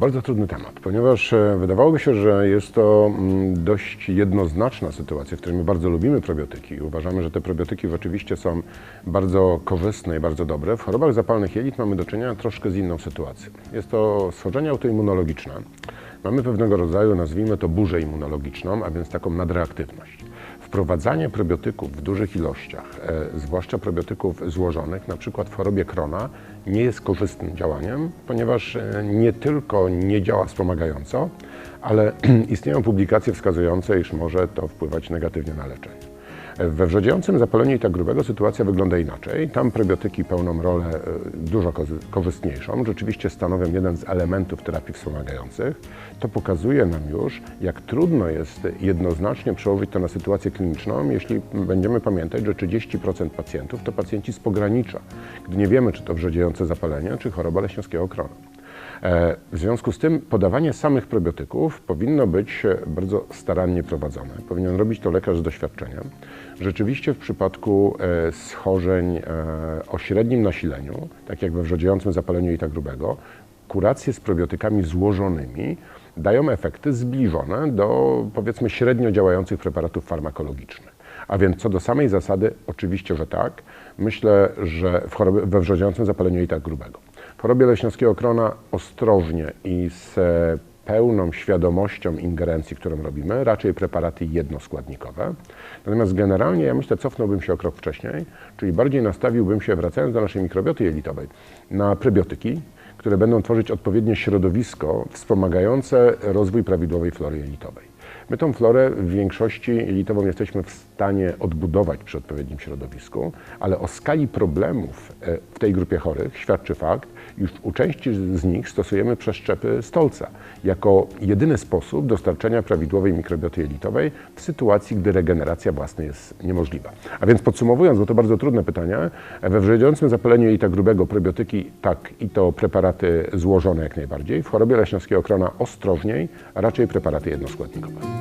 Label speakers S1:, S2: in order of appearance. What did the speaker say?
S1: Bardzo trudny temat, ponieważ e, wydawałoby się, że jest to mm, dość jednoznaczna sytuacja, w której my bardzo lubimy probiotyki i uważamy, że te probiotyki oczywiście są bardzo korzystne i bardzo dobre. W chorobach zapalnych jelit mamy do czynienia troszkę z inną sytuacją. Jest to schorzenie autoimmunologiczne. Mamy pewnego rodzaju, nazwijmy to burzę immunologiczną, a więc taką nadreaktywność. Wprowadzanie probiotyków w dużych ilościach, e, zwłaszcza probiotyków złożonych, na przykład w chorobie Krona, nie jest korzystnym działaniem, ponieważ e, nie tylko nie działa wspomagająco, ale istnieją publikacje wskazujące, iż może to wpływać negatywnie na leczenie. We wrzodziejącym zapaleniu tak grubego sytuacja wygląda inaczej. Tam probiotyki pełnią rolę e, dużo korzystniejszą. Rzeczywiście stanowią jeden z elementów terapii wspomagających. To pokazuje nam już, jak trudno jest jednoznacznie przełożyć to na sytuację kliniczną, jeśli będziemy pamiętać, że 30% pacjentów to pacjenci z pogranicza, gdy nie wiemy, czy to wrzodziejące zapalenie, czy choroba leśniowskiego krona. E, W związku z tym podawanie samych probiotyków powinno być e, bardzo starannie prowadzone. Powinien robić to lekarz z doświadczeniem. Rzeczywiście w przypadku e, schorzeń o średnim nasileniu, tak jak we wrzodziejącym zapaleniu jelita grubego, kuracje z probiotykami złożonymi dają efekty zbliżone do powiedzmy średnio działających preparatów farmakologicznych. A więc co do samej zasady, oczywiście, że tak. Myślę, że w chorobie, we wrzodziejącym zapaleniu jelita grubego. Chorobie leśniowskiego krona ostrożnie i z pełną świadomością ingerencji, którą robimy, raczej preparaty jednoskładnikowe. Natomiast generalnie ja myślę, cofnąłbym się o krok wcześniej, czyli bardziej nastawiłbym się, wracając do naszej mikrobioty jelitowej, na prebiotyki, które będą tworzyć odpowiednie środowisko wspomagające rozwój prawidłowej flory jelitowej. My tą florę w większości jelitową jesteśmy w stanie odbudować przy odpowiednim środowisku, ale o skali problemów e, w tej grupie chorych świadczy fakt, iż u części z nich stosujemy przeszczepy stolca jako jedyny sposób dostarczenia prawidłowej mikrobioty jelitowej w sytuacji, gdy regeneracja własna jest niemożliwa. A więc podsumowując, bo to bardzo trudne pytanie, we wrzodziejącym zapaleniu jelita grubego probiotyki tak i to preparaty złożone jak najbardziej, w chorobie leśniowskiego krona ostrożniej, a raczej preparaty jednoskładnikowe.